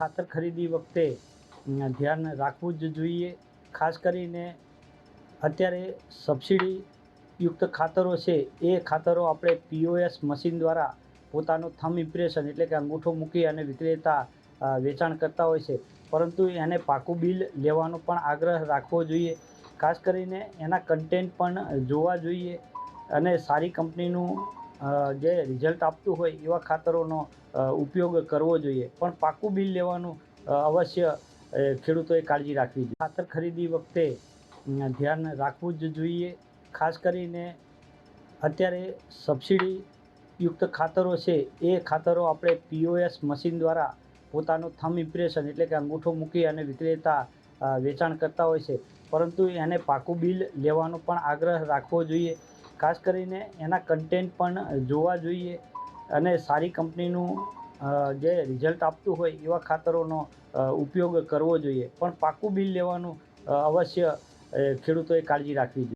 ખાતર ખરીદી વખતે ધ્યાન રાખવું જ જોઈએ. ખાસ કરીને અત્યારે સબસિડી યુક્ત ખાતરો છે, એ ખાતરો આપણે પીઓએસ મશીન દ્વારા પોતાનું થમ ઇમ્પ્રેશન એટલે કે અંગૂઠો મૂકી અને વિક્રેતા વેચાણ કરતા હોય છે. પરંતુ એને પાકું બિલ લેવાનો પણ આગ્રહ રાખવો જોઈએ. ખાસ કરીને એના કન્ટેન્ટ પણ જોવા જોઈએ અને સારી કંપનીનું જે રિઝલ્ટ આપતું હોય એવા ખાતરોનો ઉપયોગ કરવો જોઈએ. પણ પાકું બિલ લેવાનું અવશ્ય ખેડૂતોએ કાળજી રાખવી જોઈએ. ખાતર ખરીદી વખતે ધ્યાન રાખવું જ જોઈએ. ખાસ કરીને અત્યારે સબસિડી યુક્ત ખાતરો છે, એ ખાતરો આપણે પીઓએસ મશીન દ્વારા પોતાનું થમ ઇમ્પ્રેશન એટલે કે અંગૂઠો મૂકી અને વિક્રેતા વેચાણ કરતા હોય છે. પરંતુ એને પાકું બિલ લેવાનો પણ આગ્રહ રાખવો જોઈએ. ખાસ કરીને એના કન્ટેન્ટ પણ જોવા જોઈએ અને સારી કંપનીનું જે રિઝલ્ટ આપતું હોય એવા ખાતરોનો ઉપયોગ કરવો જોઈએ. પણ પાકું બિલ લેવાનું અવશ્ય ખેડૂતોએ કાળજી રાખવી જોઈએ.